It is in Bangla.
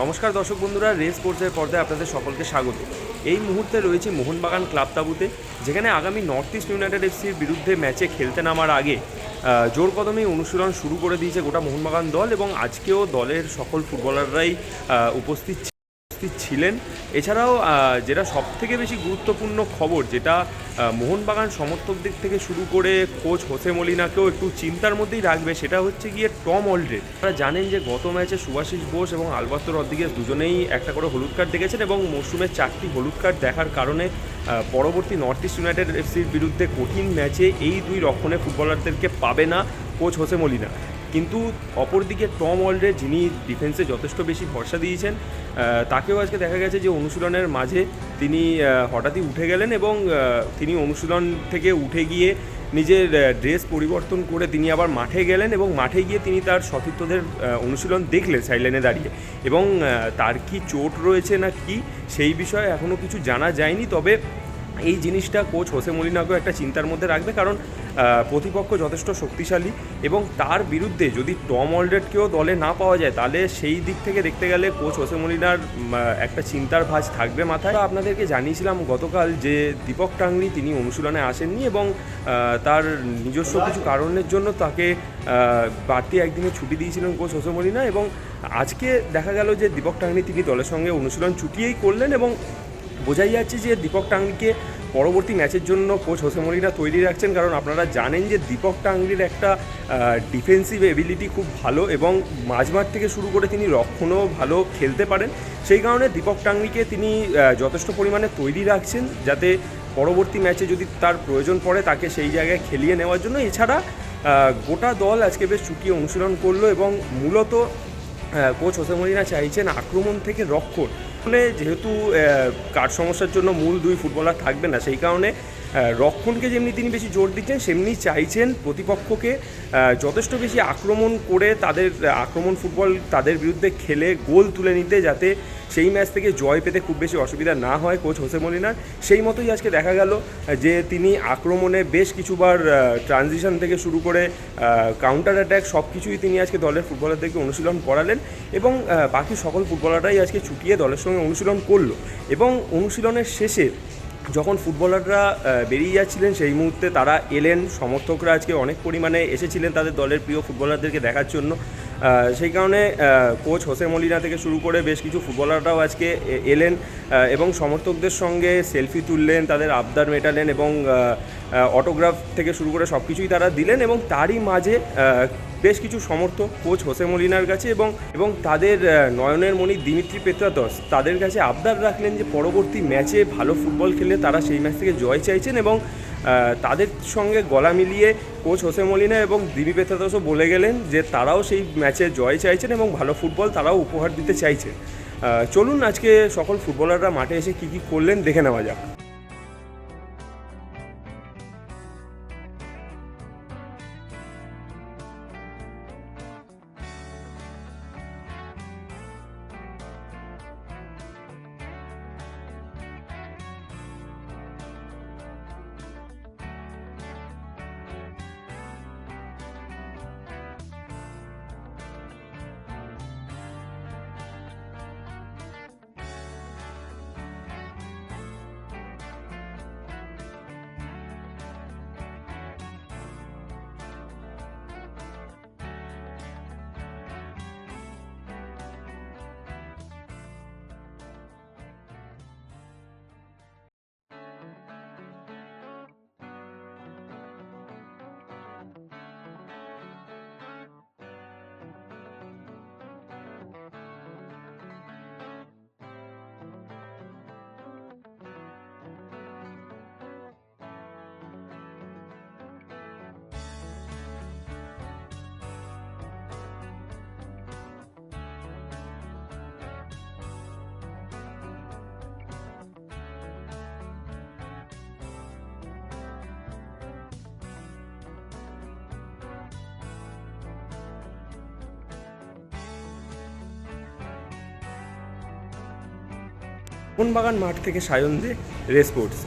নমস্কার দর্শক বন্ধুরা রেস কোর্সের পর্দায় আপনাদের সকলকে স্বাগত। এই মুহূর্তে রয়েছে মোহনবাগান ক্লাব তাবুতে, যেখানে আগামী নর্থ ইস্ট ইউনাইটেড এফসির বিরুদ্ধে ম্যাচে খেলতে নামার আগে জোর কদমে অনুশীলন শুরু করে দিয়েছে গোটা মোহনবাগান দল এবং আজকেও দলের সকল ফুটবলাররাই উপস্থিত উপস্থিত ছিলেন। এছাড়াও যেটা সব থেকে বেশি গুরুত্বপূর্ণ খবর, যেটা মোহনবাগান সমর্থকদের থেকে শুরু করে কোচ হোসে মলিনাকেও একটু চিন্তার মধ্যেই রাখবে, সেটা হচ্ছে গিয়ে টম অলরেড। তারা জানেন যে গত ম্যাচে সুভাষিস বোস এবং আলবার্তো রদ্রিগেজ দুজনেই একটা করে হলুদ কার্ড দেখেছেন এবং মরশুমের চারটি হলুদ কার্ড দেখার কারণে পরবর্তী নর্থ ইস্ট ইউনাইটেড এফসির বিরুদ্ধে কঠিন ম্যাচে এই দুই রক্ষণে ফুটবলারদেরকে পাবে না কোচ হোসে মলিনা। কিন্তু অপরদিকে টম অলরে যিনি ডিফেন্সে যথেষ্ট বেশি ভরসা দিয়েছেন তাকেও আজকে দেখা গেছে যে অনুশীলনের মাঝে তিনি হঠাৎই উঠে গেলেন এবং তিনি অনুশীলন থেকে উঠে গিয়ে নিজের ড্রেস পরিবর্তন করে তিনি আবার মাঠে গেলেন এবং মাঠে গিয়ে তিনি তার সতীর্থদের অনুশীলন দেখলেন সাইডলাইনে দাঁড়িয়ে। এবং তার কি চোট রয়েছে না কি, সেই বিষয়ে এখনও কিছু জানা যায়নি, তবে এই জিনিসটা কোচ হোসে মলিনাকেও একটা চিন্তার মধ্যে রাখবে কারণ প্রতিপক্ষ যথেষ্ট শক্তিশালী এবং তার বিরুদ্ধে যদি টম অলরেডকেও দলে না পাওয়া যায়, তাহলে সেই দিক থেকে দেখতে গেলে কোচ হোসে মলিনার একটা চিন্তার ভাঁজ থাকবে মাথায়। আপনাদেরকে জানিয়েছিলাম গতকাল যে দীপক টাংরি তিনি অনুশীলনে আসেননি এবং তার নিজস্ব কিছু কারণের জন্য তাকে বাড়তি একদিনে ছুটি দিয়েছিলেন কোচ হোসে মলিনা এবং আজকে দেখা গেল যে দীপক টাংরি তিনি দলের সঙ্গে অনুশীলন ছুটিয়েই করলেন এবং বোঝাই যাচ্ছে যে দীপক টাংরিকে পরবর্তী ম্যাচের জন্য কোচ হোসে মলিনা তৈরি রাখছেন, কারণ আপনারা জানেন যে দীপক টাংরির একটা ডিফেন্সিভ এবিলিটি খুব ভালো এবং মাঝমাঠ থেকে শুরু করে তিনি রক্ষণও ভালো খেলতে পারেন। সেই কারণে দীপক টাংরিকে তিনি যথেষ্ট পরিমাণে তৈরি রাখছেন যাতে পরবর্তী ম্যাচে যদি তার প্রয়োজন পড়ে তাকে সেই জায়গায় খেলিয়ে নেওয়ার জন্য। এছাড়া গোটা দল আজকে বেশ চুটিয়ে অনুশীলন করল এবং মূলত কোচ হোসে মলিনা চাইছেন আক্রমণ থেকে রক্ষণ। ফলে যেহেতু কার সমস্যার জন্য মূল দুই ফুটবলার থাকবে না, সেই কারণে রক্ষণকে যেমনি তিনি বেশি জোর দিচ্ছেন, সেমনি চাইছেন প্রতিপক্ষকে যথেষ্ট বেশি আক্রমণ করে তাদের, আক্রমণ ফুটবল তাদের বিরুদ্ধে খেলে গোল তুলে নিতে যাতে সেই ম্যাচ থেকে জয় পেতে খুব বেশি অসুবিধা না হয় কোচ হোসে মলিনার। সেই মতোই আজকে দেখা গেল, যে তিনি আক্রমণে বেশ কিছুবার ট্রানজিশন থেকে শুরু করে কাউন্টার অ্যাট্যাক সব কিছুই তিনি আজকে দলের ফুটবলারদেরকে অনুশীলন করালেন এবং বাকি সকল ফুটবলাররাই আজকে ছুটিয়ে দলের সঙ্গে অনুশীলন করল। এবং অনুশীলনের শেষে যখন ফুটবলাররা বেরিয়ে যাচ্ছিলেন সেই মুহূর্তে তারা এলেন। সমর্থকরা আজকে অনেক পরিমাণে এসেছিলেন তাদের দলের প্রিয় ফুটবলারদেরকে দেখার জন্য। সেই কারণে কোচ হোসে মলিনা থেকে শুরু করে বেশ কিছু ফুটবলাররাও আজকে এলেন এবং সমর্থকদের সঙ্গে সেলফি তুললেন, তাদের আবদার মেটালেন এবং অটোগ্রাফ থেকে শুরু করে সব কিছুই তারা দিলেন এবং তারই মাঝে বেশ কিছু সমর্থক কোচ হোসে মলিনার কাছে এবং এবং তাদের নয়নের মণি দিমিত্রি পেত্রাদস তাদের কাছে আবদার রাখলেন যে পরবর্তী ম্যাচে ভালো ফুটবল খেলে তারা সেই ম্যাচ থেকে জয় চাইছেন এবং তাদের সঙ্গে গলা মিলিয়ে কোচ হোসে মলিনা এবং দিবি পেথাদাসও বলে গেলেন যে তারাও সেই ম্যাচে জয় চাইছেন এবং ভালো ফুটবল তারাও উপহার দিতে চাইছেন চলুন আজকে সকল ফুটবলাররা মাঠে এসে কী কী করলেন দেখে নেওয়া যাক। মোহনবাগান মাঠ থেকে সায়ন দে রেস স্পোর্টস